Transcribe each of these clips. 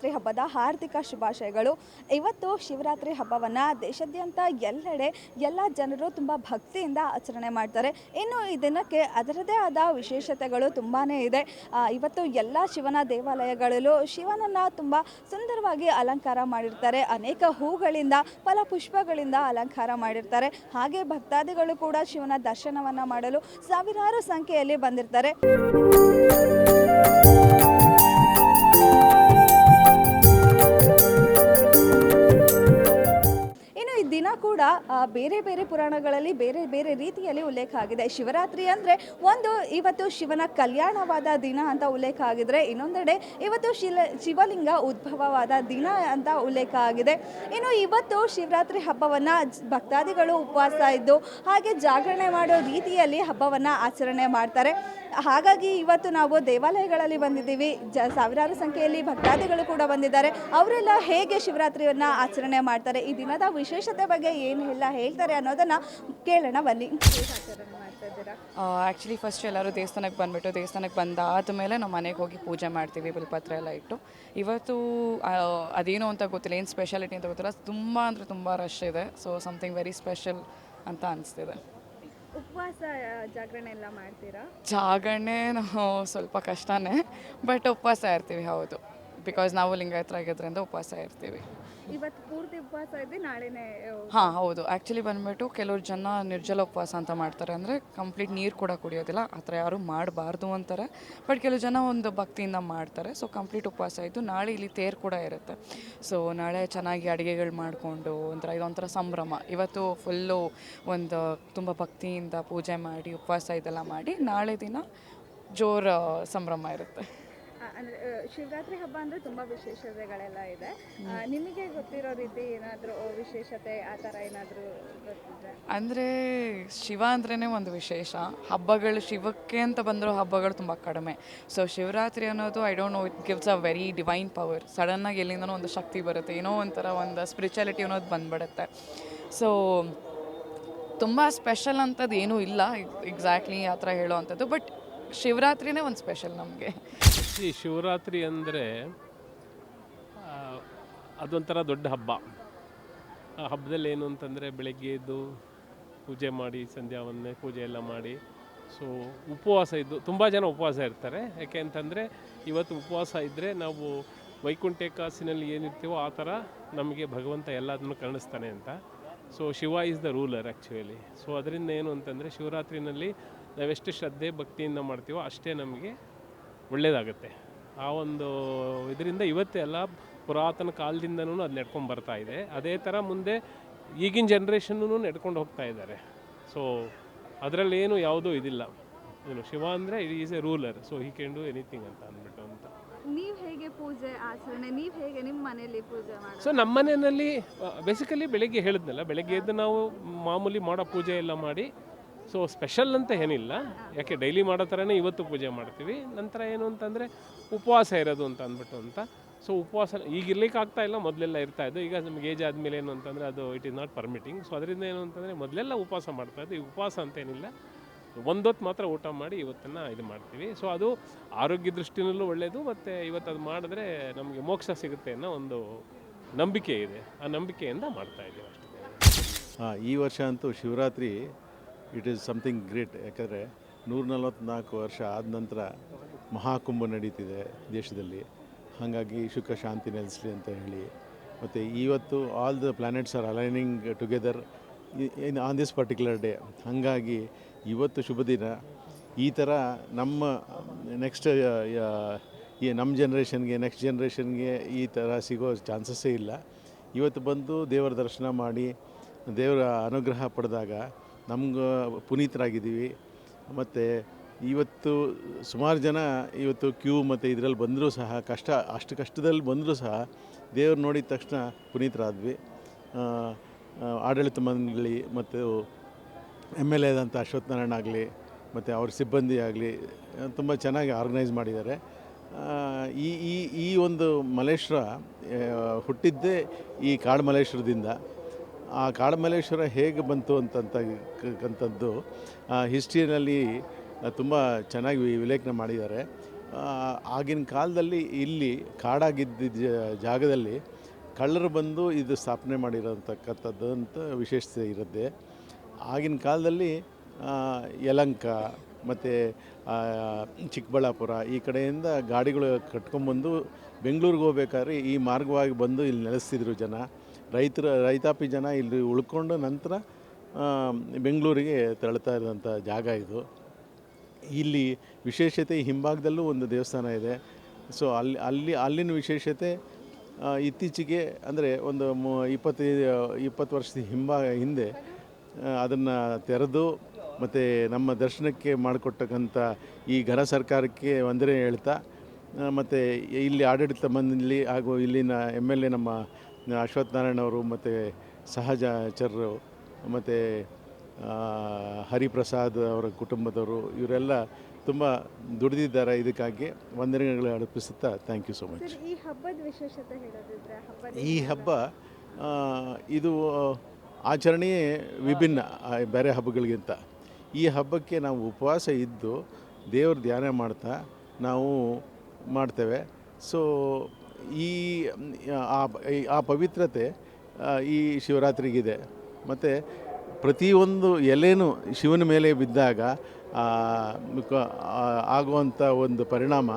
ಶಿವರಾತ್ರಿ ಹಬ್ಬದ ಹಾರ್ದಿಕ ಶುಭಾಶಯಗಳು. ಇವತ್ತು ಶಿವರಾತ್ರಿ ಹಬ್ಬವನ್ನು ದೇಶಾದ್ಯಂತ ಎಲ್ಲೆಡೆ ಎಲ್ಲ ಜನರು ತುಂಬ ಭಕ್ತಿಯಿಂದ ಆಚರಣೆ ಮಾಡ್ತಾರೆ. ಇನ್ನು ಈ ದಿನಕ್ಕೆ ಅದರದೇ ಆದ ವಿಶೇಷತೆಗಳು ತುಂಬಾ ಇದೆ. ಇವತ್ತು ಎಲ್ಲ ಶಿವನ ದೇವಾಲಯಗಳಲ್ಲೂ ಶಿವನನ್ನು ತುಂಬ ಸುಂದರವಾಗಿ ಅಲಂಕಾರ ಮಾಡಿರ್ತಾರೆ. ಅನೇಕ ಹೂಗಳಿಂದ ಫಲ ಪುಷ್ಪಗಳಿಂದ ಅಲಂಕಾರ ಮಾಡಿರ್ತಾರೆ. ಹಾಗೆ ಭಕ್ತಾದಿಗಳು ಕೂಡ ಶಿವನ ದರ್ಶನವನ್ನು ಮಾಡಲು ಸಾವಿರಾರು ಸಂಖ್ಯೆಯಲ್ಲಿ ಬಂದಿರ್ತಾರೆ. ದಿನ ಕೂಡ ಬೇರೆ ಬೇರೆ ಪುರಾಣಗಳಲ್ಲಿ ಬೇರೆ ಬೇರೆ ರೀತಿಯಲ್ಲಿ ಉಲ್ಲೇಖ ಆಗಿದೆ. ಶಿವರಾತ್ರಿ ಅಂದರೆ ಒಂದು ಇವತ್ತು ಶಿವನ ಕಲ್ಯಾಣವಾದ ದಿನ ಅಂತ ಉಲ್ಲೇಖ ಆಗಿದ್ರೆ ಇನ್ನೊಂದೆಡೆ ಇವತ್ತು ಶಿಲ, ಶಿವಲಿಂಗ ಉದ್ಭವವಾದ ದಿನ ಅಂತ ಉಲ್ಲೇಖ ಆಗಿದೆ. ಇನ್ನು ಇವತ್ತು ಶಿವರಾತ್ರಿ ಹಬ್ಬವನ್ನು ಭಕ್ತಾದಿಗಳು ಉಪವಾಸ ಇದ್ದು, ಹಾಗೆ ಜಾಗರಣೆ ಮಾಡೋ ರೀತಿಯಲ್ಲಿ ಹಬ್ಬವನ್ನು ಆಚರಣೆ ಮಾಡ್ತಾರೆ. ಹಾಗಾಗಿ ಇವತ್ತು ನಾವು ದೇವಾಲಯಗಳಲ್ಲಿ ಬಂದಿದ್ದೀವಿ. ಜ, ಸಾವಿರಾರು ಸಂಖ್ಯೆಯಲ್ಲಿ ಭಕ್ತಾದಿಗಳು ಕೂಡ ಬಂದಿದ್ದಾರೆ. ಅವರೆಲ್ಲ ಹೇಗೆ ಶಿವರಾತ್ರಿಯನ್ನು ಆಚರಣೆ ಮಾಡ್ತಾರೆ? ಈ ದಿನದ ವಿಶೇಷತೆ ಬಗ್ಗೆ ಏನು ಎಲ್ಲ ಹೇಳ್ತಾರೆ ಅನ್ನೋದನ್ನು ಕೇಳೋಣ ಬನ್ನಿ. ಆಚರಣೆ ಮಾಡ್ತಾ ಇದ್ದೀರಾ ಆ್ಯಕ್ಚುಲಿ ಫಸ್ಟ್ ಎಲ್ಲರೂ ದೇವಸ್ಥಾನಕ್ಕೆ ಬಂದುಬಿಟ್ಟು ದೇವಸ್ಥಾನಕ್ಕೆ ಬಂದಾದ ಮೇಲೆ ನಾವು ಮನೆಗೆ ಹೋಗಿ ಪೂಜೆ ಮಾಡ್ತೀವಿ ಬಿಲ್ಪತ್ರ ಎಲ್ಲ ಇಟ್ಟು. ಇವತ್ತು ಅದೇನು ಅಂತ ಗೊತ್ತಿಲ್ಲ ಏನು ಸ್ಪೆಷಾಲಿಟಿ ಅಂತ ಗೊತ್ತಿಲ್ಲ. ತುಂಬ ಅಂದರೆ ತುಂಬ ರಶ್ ಇದೆ. ಸೊ ಸಮಥಿಂಗ್ ವೆರಿ ಸ್ಪೆಷಲ್ ಅಂತ ಅನಿಸ್ತಿದೆ. ಉಪವಾಸ ಜಾಗರಣೆ ಎಲ್ಲ ಮಾಡ್ತೀರಾ? ಜಾಗರಣೆ ನಾವು ಸ್ವಲ್ಪ ಕಷ್ಟನೇ ಬಟ್ ಉಪವಾಸ ಇರ್ತೀವಿ ಹೌದು. ಬಿಕಾಸ್ ನಾವು ಲಿಂಗಾಯತರಾಗಿದ್ದರಿಂದ ಉಪವಾಸ ಇರ್ತೀವಿ. ಇವತ್ತು ಪೂರ್ತಿ ಉಪವಾಸ ಇದೆ ನಾಳೆನೇ ಹಾಂ ಹೌದು. ಆ್ಯಕ್ಚುಲಿ ಬಂದ್ಬಿಟ್ಟು ಕೆಲವ್ರು ಜನ ನಿರ್ಜಲ ಉಪವಾಸ ಅಂತ ಮಾಡ್ತಾರೆ ಅಂದರೆ ಕಂಪ್ಲೀಟ್ ನೀರು ಕೂಡ ಕುಡಿಯೋದಿಲ್ಲ. ಆ ಥರ ಯಾರೂ ಮಾಡಬಾರ್ದು ಅಂತಾರೆ. ಬಟ್ ಕೆಲವು ಜನ ಒಂದು ಭಕ್ತಿಯಿಂದ ಮಾಡ್ತಾರೆ. ಸೊ ಕಂಪ್ಲೀಟ್ ಉಪವಾಸ ಇದ್ದು ನಾಳೆ ಇಲ್ಲಿ ತೇರು ಕೂಡ ಇರುತ್ತೆ. ಸೊ ನಾಳೆ ಚೆನ್ನಾಗಿ ಅಡುಗೆಗಳು ಮಾಡಿಕೊಂಡು ಒಂಥರ ಇದೊಂಥರ ಸಂಭ್ರಮ. ಇವತ್ತು ಫುಲ್ಲು ಒಂದು ತುಂಬ ಭಕ್ತಿಯಿಂದ ಪೂಜೆ ಮಾಡಿ ಉಪವಾಸ ಇದೆಲ್ಲ ಮಾಡಿ ನಾಳೆ ದಿನ ಜೋರ ಸಂಭ್ರಮ ಇರುತ್ತೆ. ಅಂದರೆ ಶಿವರಾತ್ರಿ ಹಬ್ಬ ಅಂದರೆ ತುಂಬ ವಿಶೇಷತೆಗಳೆಲ್ಲ ಇದೆ. ನಿಮಗೆ ಗೊತ್ತಿರೋ ರೀತಿ ಏನಾದರೂ ವಿಶೇಷತೆ, ಆ ಥರ ಏನಾದರೂ ಅಂದರೆ, ಶಿವ ಅಂದ್ರೇ ಒಂದು ವಿಶೇಷ. ಹಬ್ಬಗಳು ಶಿವಕ್ಕೆ ಅಂತ ಬಂದರೂ ಹಬ್ಬಗಳು ತುಂಬ ಕಡಿಮೆ. ಸೊ ಶಿವರಾತ್ರಿ ಅನ್ನೋದು I don't know it gives a very divine power ಸಡನ್ನಾಗಿ ಎಲ್ಲಿಂದನೋ ಒಂದು ಶಕ್ತಿ ಬರುತ್ತೆ. ಏನೋ ಒಂಥರ ಒಂದು ಸ್ಪಿರಿಚುಯಾಲಿಟಿ ಅನ್ನೋದು ಬಂದ್ಬಿಡುತ್ತೆ. ಸೊ ತುಂಬ ಸ್ಪೆಷಲ್ ಅಂಥದ್ದು ಏನೂ ಇಲ್ಲ. ಎಕ್ಸಾಕ್ಟ್ಲಿ ಆ ಥರ ಹೇಳೋ ಅಂಥದ್ದು. ಬಟ್ ಶಿವರಾತ್ರಿನೇ ಒಂದು ಸ್ಪೆಷಲ್ ನಮಗೆ. ಈ ಶಿವರಾತ್ರಿ ಅಂದರೆ ಅದೊಂಥರ ದೊಡ್ಡ ಹಬ್ಬ. ಆ ಹಬ್ಬದಲ್ಲಿ ಏನು ಅಂತಂದರೆ, ಬೆಳಗ್ಗೆ ಎದ್ದು ಪೂಜೆ ಮಾಡಿ ಸಂಧ್ಯಾ ಪೂಜೆ ಎಲ್ಲ ಮಾಡಿ. ಸೊ ಉಪವಾಸ ಇದ್ದು, ತುಂಬ ಜನ ಉಪವಾಸ ಇರ್ತಾರೆ. ಯಾಕೆ ಅಂತಂದರೆ, ಇವತ್ತು ಉಪವಾಸ ಇದ್ದರೆ ನಾವು ವೈಕುಂಠ ಕಾಸಿನಲ್ಲಿ ಏನಿರ್ತೀವೋ ಆ ಥರ ನಮಗೆ ಭಗವಂತ ಎಲ್ಲದನ್ನು ಕಾಣಿಸ್ತಾನೆ ಅಂತ. So Shiva is the ruler actually so ಅದರಿಂದ ಏನು ಅಂತಂದರೆ, ಶಿವರಾತ್ರಿನಲ್ಲಿ ನಾವೆಷ್ಟು ಶ್ರದ್ಧೆ ಭಕ್ತಿಯಿಂದ ಮಾಡ್ತೀವೋ ಅಷ್ಟೇ ನಮಗೆ ಒಳ್ಳೆಯದಾಗುತ್ತೆ ಆ ಒಂದು ಇದರಿಂದ ಇವತ್ತೆಲ್ಲ ಪುರಾತನ ಕಾಲದಿಂದನೂ ಅದು ನಡ್ಕೊಂಡು ಬರ್ತಾ ಇದೆ. ಅದೇ ಥರ ಮುಂದೆ ಈಗಿನ ಜನ್ರೇಷನ್ನೂ ನಡ್ಕೊಂಡು ಹೋಗ್ತಾ ಇದ್ದಾರೆ. ಸೊ ಅದರಲ್ಲಿ ಏನು ಯಾವುದೂ ಇದಿಲ್ಲ. ಏನು ಶಿವ ಅಂದರೆ it is a ruler so he can do anything ಅಂತ ಅಂದ್ಬಿಟ್ಟು ಅಂತ. ನೀವು ಹೇಗೆ ಪೂಜೆ ಆಚರಣೆ ನೀವು ಹೇಗೆ ನಿಮ್ಮ ಮನೆಯಲ್ಲಿ ಪೂಜೆ ಮಾಡಿ ಸೊ ನಮ್ಮ ಮನೆಯಲ್ಲಿ ಬೇಸಿಕಲಿ ಬೆಳಗ್ಗೆ ಹೇಳಿದ್ನಲ್ಲ ಬೆಳಗ್ಗೆ ಎದ್ದು ನಾವು ಮಾಮೂಲಿ ಮಾಡೋ ಪೂಜೆ ಎಲ್ಲ ಮಾಡಿ ಸೊ ಸ್ಪೆಷಲ್ ಅಂತ ಏನಿಲ್ಲ. ಯಾಕೆ ಡೈಲಿ ಮಾಡೋ ಥರನೇ ಇವತ್ತು ಪೂಜೆ ಮಾಡ್ತೀವಿ. ನಂತರ ಏನು ಅಂತಂದರೆ ಉಪವಾಸ ಇರೋದು ಅಂತ ಅಂದ್ಬಿಟ್ಟು ಅಂತ. ಸೊ ಉಪವಾಸ ಈಗ ಇರ್ಲಿಕ್ಕೆ ಆಗ್ತಾ ಇಲ್ಲ, ಮೊದಲೆಲ್ಲ ಇರ್ತಾ ಇದ್ದು. ಈಗ ನಮ್ಗೆ ಏಜ್ ಆದಮೇಲೆ ಏನು ಅಂತಂದರೆ ಅದು it is not permitting so ಅದರಿಂದ ಏನು ಅಂತಂದರೆ ಮೊದಲೆಲ್ಲ ಉಪವಾಸ ಮಾಡ್ತಾ ಇದ್ದು. ಈಗ ಉಪವಾಸ ಅಂತೇನಿಲ್ಲ ಒಂದೊತ್ತು ಮಾತ್ರ ಊಟ ಮಾಡಿ ಇವತ್ತನ್ನು ಇದು ಮಾಡ್ತೀವಿ. ಸೊ ಅದು ಆರೋಗ್ಯ ದೃಷ್ಟಿನಲ್ಲೂ ಒಳ್ಳೆಯದು ಮತ್ತು ಇವತ್ತು ಅದು ಮಾಡಿದ್ರೆ ನಮಗೆ ಮೋಕ್ಷ ಸಿಗುತ್ತೆ ಅನ್ನೋ ಒಂದು ನಂಬಿಕೆ ಇದೆ. ಆ ನಂಬಿಕೆಯಿಂದ ಮಾಡ್ತಾ ಇದ್ದೀವಿ ಅಷ್ಟೇ. ಈ ವರ್ಷ ಅಂತೂ Shivaratri it is something great ಯಾಕಂದರೆ ನೂರ ನಲವತ್ತ್ನಾಲ್ಕು ವರ್ಷ ಆದ ನಂತರ ಮಹಾಕುಂಭ ನಡೀತಿದೆ ದೇಶದಲ್ಲಿ. ಹಾಗಾಗಿ ಸುಖ ಶಾಂತಿ ನೆಲೆಸಲಿ ಅಂತ ಹೇಳಿ. ಮತ್ತು ಇವತ್ತು all the planets are aligning together in on this particular day ಹಾಗಾಗಿ ಇವತ್ತು ಶುಭ ದಿನ. ಈ ಥರ ನಮ್ಮ ನೆಕ್ಸ್ಟ್ ಈ ನಮ್ಮ ಜನ್ರೇಷನ್ಗೆ ನೆಕ್ಸ್ಟ್ ಜನ್ರೇಷನ್ಗೆ ಈ ಥರ ಸಿಗೋ ಚಾನ್ಸಸ್ಸೇ ಇಲ್ಲ. ಇವತ್ತು ಬಂದು ದೇವರ ದರ್ಶನ ಮಾಡಿ, ದೇವರ ಅನುಗ್ರಹ ಪಡೆದಾಗ ನಮ್ಗೆ ಪುನೀತರಾಗಿದ್ದೀವಿ. ಮತ್ತು ಇವತ್ತು ಸುಮಾರು ಜನ ಇವತ್ತು ಕ್ಯೂ ಮತ್ತು ಇದರಲ್ಲಿ ಬಂದರೂ ಸಹ, ಕಷ್ಟ, ಅಷ್ಟು ಕಷ್ಟದಲ್ಲಿ ಬಂದರೂ ಸಹ ದೇವ್ರು ನೋಡಿದ ತಕ್ಷಣ ಪುನೀತರಾದ್ವಿ. ಆಡಳಿತ ಮಂಡಳಿ ಮತ್ತು ಎಂ ಎಲ್ ಎದಂಥ ಅಶ್ವಥ್ ನಾರಾಯಣ ಆಗಲಿ, ಮತ್ತು ಅವ್ರ ಸಿಬ್ಬಂದಿ ಆಗಲಿ, ತುಂಬ ಚೆನ್ನಾಗಿ ಆರ್ಗನೈಸ್ ಮಾಡಿದ್ದಾರೆ. ಈ ಈ ಈ ಒಂದು ಮಲೇಶ್ವರ ಹುಟ್ಟಿದ್ದೇ ಈ ಕಾಡುಮಲೇಶ್ವರದಿಂದ ಆ ಕಾಡಮಲ್ಲೇಶ್ವರ ಹೇಗೆ ಬಂತು ಅಂತಂತಕ್ಕಂಥದ್ದು ಹಿಸ್ಟ್ರಿನಲ್ಲಿ ತುಂಬ ಚೆನ್ನಾಗಿ ವಿಲೇಖನ ಮಾಡಿದ್ದಾರೆ. ಆಗಿನ ಕಾಲದಲ್ಲಿ ಇಲ್ಲಿ ಕಾಡಾಗಿದ್ದ ಜಾಗದಲ್ಲಿ ಕಳ್ಳರು ಬಂದು ಇದು ಸ್ಥಾಪನೆ ಮಾಡಿರೋಂತಕ್ಕಂಥದ್ದು ಅಂತ ವಿಶೇಷತೆ ಇರುತ್ತೆ. ಆಗಿನ ಕಾಲದಲ್ಲಿ ಯಲಂಕ ಮತ್ತು ಚಿಕ್ಕಬಳ್ಳಾಪುರ ಈ ಕಡೆಯಿಂದ ಗಾಡಿಗಳು ಕಟ್ಕೊಂಬಂದು ಬೆಂಗಳೂರಿಗೆ ಹೋಗ್ಬೇಕಾದ್ರೆ ಈ ಮಾರ್ಗವಾಗಿ ಬಂದು ಇಲ್ಲಿ ನೆಲೆಸ್ತಿದ್ರು ಜನ. ರೈತರ, ರೈತಾಪಿ ಜನ ಇಲ್ಲಿ ಉಳ್ಕೊಂಡು ನಂತರ ಬೆಂಗಳೂರಿಗೆ ತೆರಳ್ತಾ ಇರೋಂಥ ಜಾಗ ಇದು. ಇಲ್ಲಿ ವಿಶೇಷತೆ ಹಿಂಭಾಗದಲ್ಲೂ ಒಂದು ದೇವಸ್ಥಾನ ಇದೆ. ಸೊ ಅಲ್ಲಿ ಅಲ್ಲಿ, ಅಲ್ಲಿನ ವಿಶೇಷತೆ ಇತ್ತೀಚೆಗೆ ಅಂದರೆ ಒಂದು ಮು ಇಪ್ಪತ್ತೈದು ಇಪ್ಪತ್ತು ವರ್ಷದ ಹಿಂಭಾಗ ಹಿಂದೆ ಅದನ್ನು ತೆರೆದು ಮತ್ತು ನಮ್ಮ ದರ್ಶನಕ್ಕೆ ಮಾಡಿಕೊಟ್ಟಕ್ಕಂಥ ಈ ಘನ ಸರ್ಕಾರಕ್ಕೆ ವಂದನೆ ಹೇಳ್ತಾ ಮತ್ತು ಇಲ್ಲಿ ಆಡಳಿತ ಮಂದಿ ಹಾಗೂ ಇಲ್ಲಿನ ಎಂ ಎಲ್ ಎ ನಮ್ಮ ಅಶ್ವಥ್ ನಾರಾಯಣ ಅವರು ಮತ್ತು ಸಹಜಚರರು ಮತ್ತು ಹರಿಪ್ರಸಾದ್ ಅವರ ಕುಟುಂಬದವರು ಇವರೆಲ್ಲ ತುಂಬ ದುಡಿದಿದ್ದಾರೆ ಇದಕ್ಕಾಗಿ. ವಂದನೆಗಳು ಅರ್ಪಿಸುತ್ತಾ ಥ್ಯಾಂಕ್ ಯು ಸೊ ಮಚ್ ಈ ಹಬ್ಬದ ವಿಶೇಷತೆ ಹೇಳೋದಿದ್ರೆ ಈ ಹಬ್ಬ ಇದು ಆಚರಣೆಯೇ ವಿಭಿನ್ನ ಬೇರೆ ಹಬ್ಬಗಳಿಗಿಂತ. ಈ ಹಬ್ಬಕ್ಕೆ ನಾವು ಉಪವಾಸ ಇದ್ದು ದೇವ್ರ ಧ್ಯಾನ ಮಾಡ್ತಾ ನಾವು ಮಾಡ್ತೇವೆ. ಸೊ ಈ, ಆ ಪವಿತ್ರತೆ ಈ ಶಿವರಾತ್ರಿಗಿದೆ. ಮತ್ತು ಪ್ರತಿಯೊಂದು ಎಲೆನು ಶಿವನ ಮೇಲೆ ಬಿದ್ದಾಗ ಆಗುವಂಥ ಒಂದು ಪರಿಣಾಮ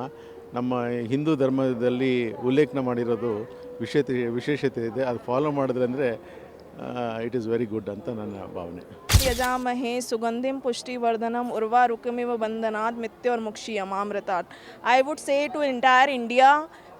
ನಮ್ಮ ಹಿಂದೂ ಧರ್ಮದಲ್ಲಿ ಉಲ್ಲೇಖನ ಮಾಡಿರೋದು ವಿಶೇಷತೆ ವಿಶೇಷತೆ ಇದೆ. ಅದು ಫಾಲೋ ಮಾಡಿದ್ರೆ ಅಂದರೆ ಇಟ್ ಈಸ್ ವೆರಿ ಗುಡ್ ಅಂತ ನನ್ನ ಭಾವನೆ. ಯಜಾಮಹೇ ಸುಗಂಧಿಂ ಪುಷ್ಟಿವರ್ಧನಂ ಉರ್ವಾರುಕಮಿವ ಬಂಧನಾತ್ ಮುಕ್ಷಿ ಅಮೃತಾಟ್ I would say to entire India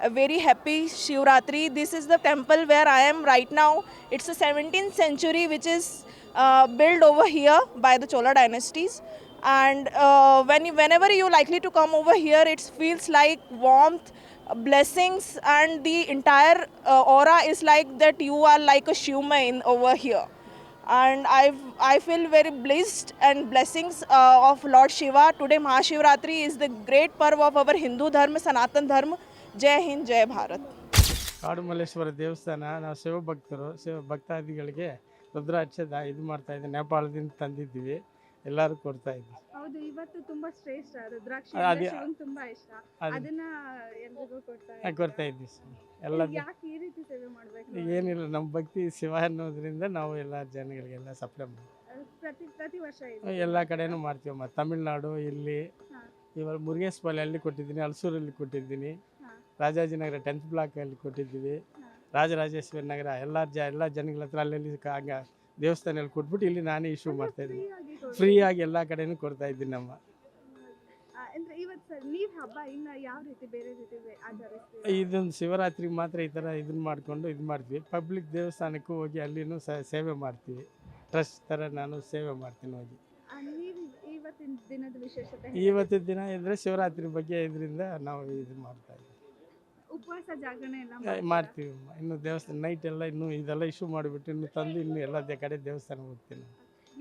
a very happy Shivratri. This is the temple where I am right now. It's a 17th century which is uh, built over here by the Chola dynasties. And uh, when whenever you likely to come over here, it feels like warmth, blessings, and the entire uh, aura is like that you are like a Shivma in over here and I've, I feel very blessed and blessings uh, of Lord Shiva. Today Mahashivratri is the great parv of our Hindu Dharma, Sanatan Dharma. Jai ಜೈ ಭಾರತ್. ಕಾಡು ಮಲ್ಲೇಶ್ವರ ದೇವಸ್ಥಾನ ನಾವು ಶಿವ ಭಕ್ತರು ಶಿವ ಭಕ್ತಾದಿಗಳಿಗೆ ರುದ್ರ ಹಚ್ಚದ ಇದು ಮಾಡ್ತಾ ಇದ್ದೀವಿ ನೇಪಾಳದಿಂದ ತಂದಿದ್ದೀವಿ. ಎಲ್ಲರೂ ಕೊಡ್ತಾ ಇದ್ವಿ. ಹೌದು ಇವತ್ತು ತುಂಬಾ ಶ್ರೇಷ್ಠ. ರುದ್ರಾಕ್ಷಿ ಅದೇ- ಶಿವಂಗ್ ತುಂಬಾ ಇಷ್ಟ. ಅದು- ಅದನ್ನ ಎಲ್ರಿಗೂ ಕೊಡ್ತಾ ಇದ್ದೀವಿ ಇದ್ದೀರಾ? ಕೊಡ್ತಾ ಇದ್ವಿ ಸರ್. ಎಲ್ಲ ಯಾಕೆ ಈ ರೀತಿ ಸೇವೆ ಮಾಡ್ಬೇಕು ಏನಿಲ್ಲ ನಮ್ಮ ಭಕ್ತಿ ಶಿವ ಅನ್ನೋದ್ರಿಂದ ನಾವು ಎಲ್ಲ ಜನಗಳಿಗೆಲ್ಲ ಸಪ್ಲೈ ಮಾಡ್ತೀವಿ ಅಹ್, ಪ್ರತಿ ಪ್ರತಿ ವರ್ಷ ಇದೆ. ಎಲ್ಲ ಕಡೆನೂ ಮಾಡ್ತೀವಿ. ಮತ್ತು ತಮಿಳ್ನಾಡು ಇಲ್ಲಿ ಹಾ. ಇವಾಗ ಅಲ್ಲಿ ಕೊಟ್ಟಿದ್ದೀನಿ ಹಲಸೂರಲ್ಲಿ ಕೊಟ್ಟಿದ್ದೀನಿ. ರಾಜಾಜಿನಗರ ಟೆಂತ್ ಬ್ಲಾಕಲ್ಲಿ ಕೊಟ್ಟಿದ್ದೀವಿ. ರಾಜರಾಜೇಶ್ವರಿ ನಗರ ಎಲ್ಲ ಜ ಎಲ್ಲ ಜನಗಳ ಹತ್ರ ಅಲ್ಲೆಲ್ಲಿ ಹಂಗ ದೇವಸ್ಥಾನಲ್ಲಿ ಕೊಟ್ಬಿಟ್ಟು ಇಲ್ಲಿ ನಾನೇ ಇಶ್ಯೂ ಮಾಡ್ತಾ ಇದ್ದೀನಿ. ಫ್ರೀಯಾಗಿ ಕೊಡು. ಎಲ್ಲ ಕಡೆನೂ ಕೊಡ್ತಾ ಇದ್ದೀನಿ ನಮ್ಮ. ಅಂದ್ರೆ ಇವತ್ತು ಸರ್ ನೀವ್ ಹಬ್ಬ ಇನ್ನ ಯಾವ ರೀತಿ ಬೇರೆ ಇದೊಂದು ಶಿವರಾತ್ರಿ ಮಾತ್ರ ಈ ಥರ ಇದನ್ನ ಮಾಡಿಕೊಂಡು ಇದು ಮಾಡ್ತೀವಿ. ಪಬ್ಲಿಕ್ ದೇವಸ್ಥಾನಕ್ಕೂ ಹೋಗಿ ಅಲ್ಲಿನೂ ಸ ಸೇವೆ ಮಾಡ್ತೀವಿ. ಟ್ರಸ್ಟ್ ಥರ ನಾನು ಸೇವೆ ಮಾಡ್ತೀನಿ ಹೋಗಿ. ಇವತ್ತಿನ ದಿನದ ವಿಶೇಷತೆ ಇವತ್ತಿನ ದಿನ ಇದ್ರೆ ಶಿವರಾತ್ರಿ ಬಗ್ಗೆ ಇದರಿಂದ ನಾವು ಇದು ಮಾಡ್ತಾ ಇದ್ದೀವಿ. ಉಪವಾಸ ಜಾಗರಣೆ ಎಲ್ಲ ಆ, ಮಾಡ್ತೀರಾ? ಮಾಡ್ತೀವಿ ಇನ್ನು ದೇವಸ್ಥಾನ ನೈಟ್ ಎಲ್ಲ ಇನ್ನು ಇದೆಲ್ಲ ಇಶ್ಯೂ ಮಾಡಿಬಿಟ್ಟು ಇನ್ನು ತಂದು ಇನ್ನು ಎಲ್ಲ ದೇ ಕಡೆ ದೇವಸ್ಥಾನ ಹೋಗ್ತೀನಿ.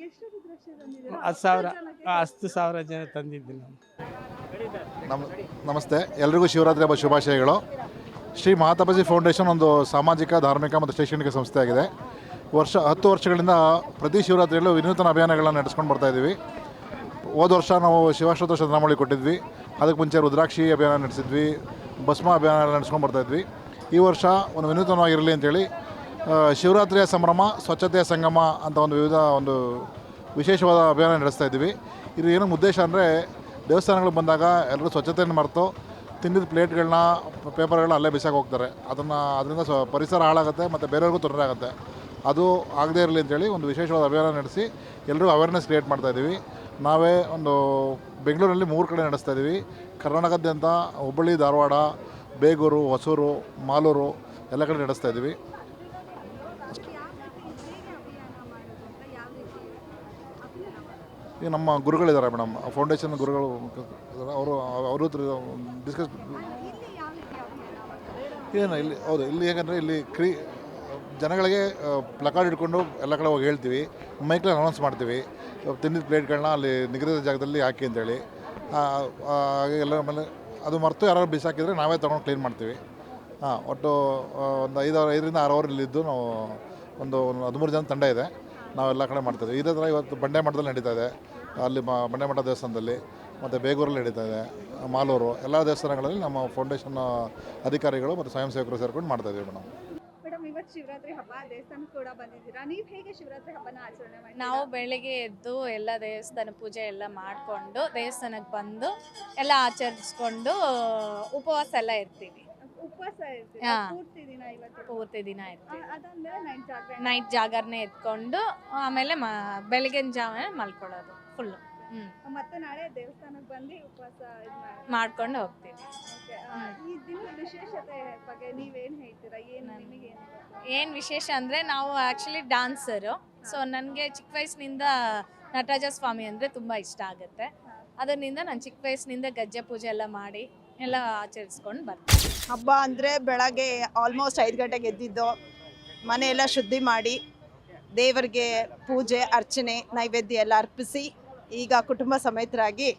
ಎಷ್ಟು ರುದ್ರಾಕ್ಷಿ ತಂದಿದ್ದೀರಾ? ಹತ್ತು ಸಾವಿರ ಹತ್ತು ಸಾವಿರ ಜನ ತಂದಿದ್ದೀನಿ ನಾನು. ನಮ ನಮಸ್ತೆ. ಎಲ್ರಿಗೂ ಶಿವರಾತ್ರಿ ಹಬ್ಬ ಶುಭಾಶಯಗಳು. ಶ್ರೀ ಮಹಾತಪಸಿ ಫೌಂಡೇಶನ್ ಒಂದು ಸಾಮಾಜಿಕ ಧಾರ್ಮಿಕ ಮತ್ತು ಶೈಕ್ಷಣಿಕ ಸಂಸ್ಥೆ ಆಗಿದೆ ವರ್ಷ ಹತ್ತು ವರ್ಷಗಳಿಂದ ಪ್ರತಿ ಶಿವರಾತ್ರಿಯಲ್ಲೂ ವಿನೂತನ ಅಭಿಯಾನಗಳನ್ನು ನಡೆಸ್ಕೊಂಡು ಬರ್ತಾ ಇದ್ದೀವಿ. ಹೋದ ವರ್ಷ ನಾವು ಶಿವಾಶ್ವತ ಶ್ರದ್ಧಾಮಳಿ ಕೊಟ್ಟಿದ್ವಿ. ಅದಕ್ಕೆ ಮುಂಚೆ ರುದ್ರಾಕ್ಷಿ ಅಭಿಯಾನ ನಡೆಸಿದ್ವಿ. ಭಸ್ಮ ಅಭಿಯಾನ ನಡೆಸ್ಕೊಂಡು ಬರ್ತಾ ಇದ್ವಿ. ಈ ವರ್ಷ ಒಂದು ವಿನೂತನವಾಗಿರಲಿ ಅಂತೇಳಿ ಶಿವರಾತ್ರಿಯ ಸಂಭ್ರಮ, ಸ್ವಚ್ಛತೆಯ ಸಂಗಮ ಅಂತ ಒಂದು ವಿವಿಧ ಒಂದು ವಿಶೇಷವಾದ ಅಭಿಯಾನ ನಡೆಸ್ತಾ ಇದ್ದೀವಿ. ಇದು ಏನು ಉದ್ದೇಶ ಅಂದರೆ, ದೇವಸ್ಥಾನಗಳು ಬಂದಾಗ ಎಲ್ಲರೂ ಸ್ವಚ್ಛತೆಯನ್ನು ಮರೆತು ತಿಂದಿದ್ದ ಪ್ಲೇಟ್ಗಳನ್ನ, ಪೇಪರ್ಗಳನ್ನ ಅಲ್ಲೇ ಬಿಸಾಕಿ ಹೋಗ್ತಾರೆ. ಅದನ್ನು, ಅದರಿಂದ ಸ್ವ, ಪರಿಸರ ಹಾಳಾಗುತ್ತೆ ಮತ್ತು ಬೇರೆಯವ್ರಿಗೂ ತೊಂದರೆ ಆಗುತ್ತೆ. ಅದು ಆಗದೇ ಇರಲಿ ಅಂತೇಳಿ ಒಂದು ವಿಶೇಷವಾದ ಅಭಿಯಾನ ನಡೆಸಿ ಎಲ್ಲರೂ ಅವೇರ್ನೆಸ್ ಕ್ರಿಯೇಟ್ ಮಾಡ್ತಾ ಇದ್ದೀವಿ. ನಾವೇ ಒಂದು ಬೆಂಗಳೂರಲ್ಲಿ ಮೂರು ಕಡೆ ನಡೆಸ್ತಾ ಇದ್ದೀವಿ. ಕರ್ನಾಟಕದಾದ್ಯಂತ ಹುಬ್ಬಳ್ಳಿ, ಧಾರವಾಡ, ಬೇಗೂರು, ಹೊಸೂರು, ಮಾಲೂರು ಎಲ್ಲ ಕಡೆ ನಡೆಸ್ತಾ ಇದ್ದೀವಿ. ಈಗ ನಮ್ಮ ಗುರುಗಳಿದ್ದಾರೆ ಮೇಡಮ್. ಫೌಂಡೇಶನ್ ಗುರುಗಳು ಅವರು ಅವರು ಡಿಸ್ಕಸ್ ಏನು ಇಲ್ಲಿ, ಹೌದು, ಇಲ್ಲಿ ಹೇಗಂದರೆ ಇಲ್ಲಿ ಕ್ರೀ, ಜನಗಳಿಗೆ ಪ್ಲಕಾರ್ಡ್ ಇಟ್ಕೊಂಡು ಎಲ್ಲ ಕಡೆ ಹೋಗಿ ಹೇಳ್ತೀವಿ. ಮೈಕ್ಲಲ್ಲಿ ಅನೌನ್ಸ್ ಮಾಡ್ತೀವಿ. ತಿಂದಿದ್ದ ಪ್ಲೇಟ್ಗಳನ್ನ ಅಲ್ಲಿ ನಿಗದಿತ ಜಾಗದಲ್ಲಿ ಹಾಕಿ ಅಂತೇಳಿ. ಎಲ್ಲ ಆಮೇಲೆ ಅದು ಮರೆತು ಯಾರು ಬಿಸಾಕಿದ್ರೆ ನಾವೇ ತೊಗೊಂಡು ಕ್ಲೀನ್ ಮಾಡ್ತೀವಿ. ಹಾಂ, ಒಟ್ಟು ಒಂದು ಐದು ಐದರಿಂದ ಆರು ಅವರ್ ಇಲ್ಲಿದ್ದು ನಾವು ಒಂದು ಒಂದು ಹದಿಮೂರು ಜನ ತಂಡ ಇದೆ. ನಾವೆಲ್ಲ ಕಡೆ ಮಾಡ್ತೇವೆ ಇದೇ ಥರ ಇವತ್ತು ಬಂಡೆ ಮಠದಲ್ಲಿ ನಡೀತಾ ಇದೆ. ಅಲ್ಲಿ ಮ- ಬಂಡೆ ಮಠ ದೇವಸ್ಥಾನದಲ್ಲಿ, ಮತ್ತು ಬೇಗೂರಲ್ಲಿ ನಡೀತಾ ಇದೆ. ಮಾಲೂರು, ಎಲ್ಲ ದೇವಸ್ಥಾನಗಳಲ್ಲಿ ನಮ್ಮ ಫೌಂಡೇಶನ್ ಅಧಿಕಾರಿಗಳು ಮತ್ತು ಸ್ವಯಂ ಸೇವಕರು ಸೇರ್ಕೊಂಡು ಮಾಡ್ತಾಯಿದ್ದೀವಿ ಮೇಡಮ್. ಇವತ್ತು ಶಿವರಾತ್ರಿ ಹಬ್ಬ ದೇವಸ್ಥಾನಕ್ಕೆ ಕೂಡ ಬಂದಿದ್ದೀರಾ? ನೀವು ಹೇಗೆ ಶಿವರಾತ್ರಿ ಹಬ್ಬನ ಆಚರಣೆ ಮಾಡಿ ನಾವು ಬೆಳಿಗ್ಗೆ ಎದ್ದು ಎಲ್ಲ ದೇವಸ್ಥಾನ ಪೂಜೆ ಎಲ್ಲ ಮಾಡಿಕೊಂಡು ದೇವಸ್ಥಾನಕ್ಕೆ ಬಂದು ಎಲ್ಲ ಆಚರಿಸ್ಕೊಂಡು ಉಪವಾಸ ಎಲ್ಲ ಇರ್ತೀವಿ. ಉಪವಾಸ ಇರ್ತೀರಾ? ಹಾ. ಪೂರ್ತಿ ದಿನ ಇವತ್ತು ಪೂರ್ತಿ ದಿನ ಆ, ಇರ್ತೀವಿ. ನೈಟ್ ಜಾಗರಣೆ. ನೈಟ್ ಜಾಗರಣೆ ಎತ್ಕೊಂಡು ಆಮೇಲೆ ಮ ಬೆಳಗಿನ ಜಾವ ಮಲ್ಕೊಳ್ಳೋದು ಫುಲ್ಲು ಮತ್ತೆ ನಾಳೆ ದೇವಸ್ಥಾನಕ್ಕೆ ಬಂದು ಉಪವಾಸ ಇದ್ ಮಾಡ್ಕೊಂಡು ಹೋಗ್ತೀವಿ. ಈ ದಿನದ ವಿಶೇಷತೆ ಬಗ್ಗೆ ನೀವೇನು ಹೇಳ್ತೀರಾ? ಏನು ನಿಮಗೆ ಏನು ವಿಶೇಷ ಅಂದರೆ ನಾವು ಆ್ಯಕ್ಚುಲಿ ಡಾನ್ಸರು ಸೊ ನನಗೆ ಚಿಕ್ಕ ವಯಸ್ಸಿನಿಂದ ನಟರಾಜ ಸ್ವಾಮಿ ಅಂದರೆ ತುಂಬ ಇಷ್ಟ ಆಗುತ್ತೆ. ಅದರಿಂದ ನಾನು ಚಿಕ್ಕ ವಯಸ್ಸಿನಿಂದ ಗಜ್ಜೆ ಪೂಜೆ ಎಲ್ಲ ಮಾಡಿ ಎಲ್ಲ ಆಚರಿಸ್ಕೊಂಡು ಬರ್ತೀನಿ. ಹಬ್ಬ ಅಂದರೆ ಬೆಳಗ್ಗೆ ಆಲ್ಮೋಸ್ಟ್ ಐದು ಗಂಟೆಗೆ ಎದ್ದಿದ್ದು. ಮನೆಯೆಲ್ಲ ಶುದ್ಧಿ ಮಾಡಿ ದೇವರಿಗೆ ಪೂಜೆ ಅರ್ಚನೆ ನೈವೇದ್ಯ ಎಲ್ಲ ಅರ್ಪಿಸಿ ಈಗ ಕುಟುಂಬ ಸಮೇತರಾಗಿ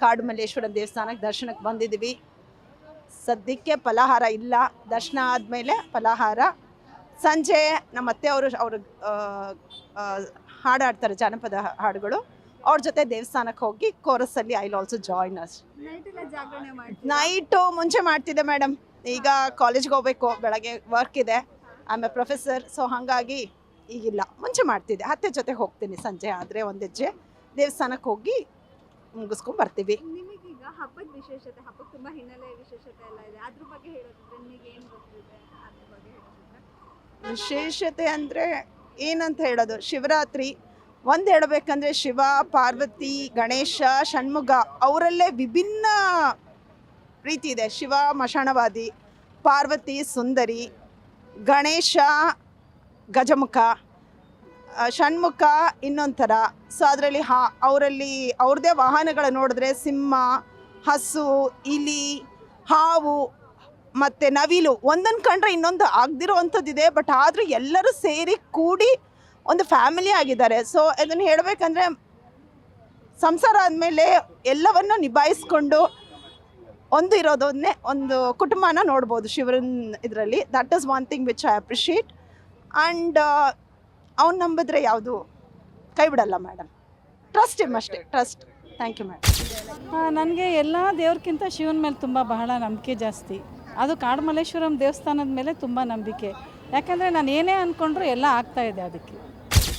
ಕಾಡು ಮಲ್ಲೇಶ್ವರ ದೇವಸ್ಥಾನಕ್ಕೆ ದರ್ಶನಕ್ಕೆ ಬಂದಿದ್ದೀವಿ. ಸದ್ಯಕ್ಕೆ ಫಲಾಹಾರ ಇಲ್ಲ. ದರ್ಶನ ಆದಮೇಲೆ ಫಲಾಹಾರ. ಸಂಜೆ ನಮ್ಮ ಅತ್ತೆ ಅವರು ಹಾಡಾಡ್ತಾರೆ ಜಾನಪದ ಹಾಡುಗಳು. ಅವ್ರ ಜೊತೆ ದೇವಸ್ಥಾನಕ್ಕೆ ಹೋಗಿ ಕೋರಸಲ್ಲಿ I also join us night ಮುಂಚೆ ಮಾಡ್ತಿದ್ದೆ ಮೇಡಮ್. ಈಗ ಕಾಲೇಜ್ಗೆ ಹೋಗ್ಬೇಕು ಬೆಳಗ್ಗೆ ವರ್ಕ್ ಇದೆ. ಆಮೇಲೆ ಪ್ರೊಫೆಸರ್ ಸೊ ಹಾಗಾಗಿ ಈಗಿಲ್ಲ. ಮುಂಚೆ ಮಾಡ್ತಿದ್ದೆ. ಅತ್ತೆ ಜೊತೆ ಹೋಗ್ತೀನಿ ಸಂಜೆ ಆದರೆ ಒಂದು ಹೆಜ್ಜೆ. ದೇವಸ್ಥಾನಕ್ಕೆ ಹೋಗಿ ಮುಗಿಸ್ಕೊಂಡು ಬರ್ತೀವಿ. ನಿಮಗೀಗ ಹಬ್ಬದ ವಿಶೇಷತೆ ಹಬ್ಬಕ್ಕೆ ತುಂಬಾ ಹಿನ್ನೆಲೆ ವಿಶೇಷತೆ ಎಲ್ಲ ಇದೆ. ಅದ್ರ ಬಗ್ಗೆ ಹೇಳೋದಿದ್ರೆ ನಿಮಗೆ ಏನು ಗೊತ್ತಿದೆ ಅದ್ರ ಬಗ್ಗೆ ಹೇಳೋದಿದ್ರೆ? ವಿಶೇಷತೆ ಅಂದರೆ ಏನಂತ ಹೇಳೋದು? ಶಿವರಾತ್ರಿ ಒಂದು ಹೇಳಬೇಕಂದ್ರೆ ಶಿವ ಪಾರ್ವತಿ ಗಣೇಶ ಷಣ್ಮುಗ ಅವರಲ್ಲೇ ವಿಭಿನ್ನ ರೀತಿ ಇದೆ. ಶಿವ ಮಶಾಣವಾದಿ ಪಾರ್ವತಿ ಸುಂದರಿ ಗಣೇಶ ಗಜಮುಖ. ಷಣ್ಮುಖ ಇನ್ನೊಂಥರ. ಸೊ ಅದರಲ್ಲಿ ಹಾ, ಅವರಲ್ಲಿ, ಅವ್ರದ್ದೇ ವಾಹನಗಳ ನೋಡಿದ್ರೆ ಸಿಂಹ, ಹಸು, ಇಲಿ, ಹಾವು, ಮತ್ತು ನವಿಲು ಒಂದನ್ನು ಕಂಡ್ರೆ ಇನ್ನೊಂದು ಆಗದಿರೋವಂಥದ್ದಿದೆ, ಬಟ್ ಆದರೂ ಎಲ್ಲರೂ ಸೇರಿ ಕೂಡಿ ಒಂದು ಫ್ಯಾಮಿಲಿ ಆಗಿದ್ದಾರೆ. ಸೊ ಅದನ್ನು ಹೇಳಬೇಕಂದ್ರೆ ಸಂಸಾರ ಆದಮೇಲೆ ಎಲ್ಲವನ್ನು ನಿಭಾಯಿಸ್ಕೊಂಡು ಒಂದು ಇರೋದನ್ನೇ ಒಂದು ಕುಟುಂಬನ ನೋಡ್ಬೋದು ಶಿವರನ್ ಇದರಲ್ಲಿ. That is one thing which I appreciate and ಅವ್ನು ನಂಬಿದ್ರೆ ಯಾವುದು? ಕೈ ಬಿಡಲ್ಲ ಮೇಡಮ್ ಟ್ರಸ್ಟ್ ಇಮ್ ಅಷ್ಟೇ. ಟ್ರಸ್ಟ್ ಥ್ಯಾಂಕ್ ಯು ಮೇಡಮ್ ನನಗೆ ಎಲ್ಲ ದೇವ್ರಕ್ಕಿಂತ ಶಿವನ ಮೇಲೆ ತುಂಬ ಬಹಳ ನಂಬಿಕೆ ಜಾಸ್ತಿ. ಅದು ಕಾಡುಮಲ್ಲೇಶ್ವರಂ ದೇವಸ್ಥಾನದ ಮೇಲೆ ತುಂಬ ನಂಬಿಕೆ. ಯಾಕಂದರೆ ನಾನು ಏನೇ ಅಂದ್ಕೊಂಡ್ರು ಎಲ್ಲ ಆಗ್ತಾಯಿದೆ ಅದಕ್ಕೆ.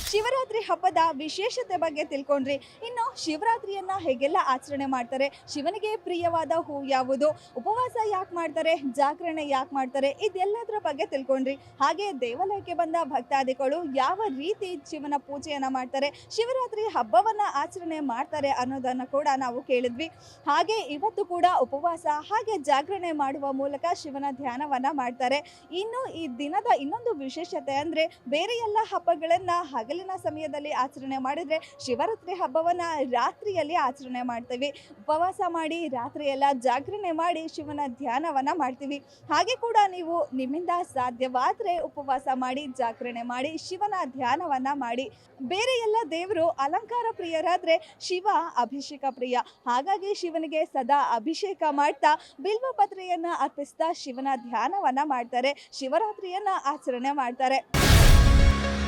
ಶಿವರಾತ್ರಿ ಹಬ್ಬದ ವಿಶೇಷತೆ ಬಗ್ಗೆ ತಿಳ್ಕೊಂಡ್ರಿ. ಇನ್ನು ಶಿವರಾತ್ರಿಯನ್ನ ಹೇಗೆಲ್ಲ ಆಚರಣೆ ಮಾಡ್ತಾರೆ? ಶಿವನಿಗೆ ಪ್ರಿಯವಾದ ಹೂ ಯಾವುದು? ಉಪವಾಸ ಯಾಕೆ ಮಾಡ್ತಾರೆ? ಜಾಗರಣೆ ಯಾಕೆ ಮಾಡ್ತಾರೆ? ಇದೆಲ್ಲದರ ಬಗ್ಗೆ ತಿಳ್ಕೊಂಡ್ರಿ. ಹಾಗೆ ದೇವಾಲಯಕ್ಕೆ ಬಂದ ಭಕ್ತಾದಿಗಳು ಯಾವ ರೀತಿ ಶಿವನ ಪೂಜೆಯನ್ನ ಮಾಡ್ತಾರೆ? ಶಿವರಾತ್ರಿ ಹಬ್ಬವನ್ನ ಆಚರಣೆ ಮಾಡ್ತಾರೆ ಅನ್ನೋದನ್ನ ಕೂಡ ನಾವು ಕೇಳಿದ್ವಿ. ಹಾಗೆ ಇವತ್ತು ಕೂಡ ಉಪವಾಸ, ಹಾಗೆ ಜಾಗರಣೆ ಮಾಡುವ ಮೂಲಕ ಶಿವನ ಧ್ಯಾನವನ್ನ ಮಾಡ್ತಾರೆ. ಇನ್ನು ಈ ದಿನದ ಇನ್ನೊಂದು ವಿಶೇಷತೆ ಅಂದ್ರೆ ಬೇರೆ ಎಲ್ಲ ಹಬ್ಬಗಳನ್ನ ಹಗಲಿನ ಸಮಯದಲ್ಲಿ ಆಚರಣೆ ಮಾಡಿದ್ರೆ ಶಿವರಾತ್ರಿ ಹಬ್ಬವನ್ನ ರಾತ್ರಿಯಲ್ಲಿ ಆಚರಣೆ ಮಾಡ್ತೀವಿ. ಉಪವಾಸ ಮಾಡಿ ರಾತ್ರಿ ಎಲ್ಲ ಜಾಗರಣೆ ಮಾಡಿ ಶಿವನ ಧ್ಯಾನವನ್ನ ಮಾಡ್ತೀವಿ. ಹಾಗೆ ಕೂಡ ನೀವು ನಿಮ್ಮಿಂದ ಸಾಧ್ಯವಾದ್ರೆ ಉಪವಾಸ ಮಾಡಿ, ಜಾಗರಣೆ ಮಾಡಿ, ಶಿವನ ಧ್ಯಾನವನ್ನ ಮಾಡಿ. ಬೇರೆ ಎಲ್ಲ ದೇವರು ಅಲಂಕಾರ ಪ್ರಿಯರಾದ್ರೆ ಶಿವ ಅಭಿಷೇಕ ಪ್ರಿಯ. ಹಾಗಾಗಿ ಶಿವನಿಗೆ ಸದಾ ಅಭಿಷೇಕ ಮಾಡ್ತಾ ಬಿಲ್ವ ಪತ್ರೆಯನ್ನ ಅರ್ಪಿಸ್ತಾ ಶಿವನ ಧ್ಯಾನವನ್ನ ಮಾಡ್ತಾರೆ, ಶಿವರಾತ್ರಿಯನ್ನ ಆಚರಣೆ ಮಾಡ್ತಾರೆ.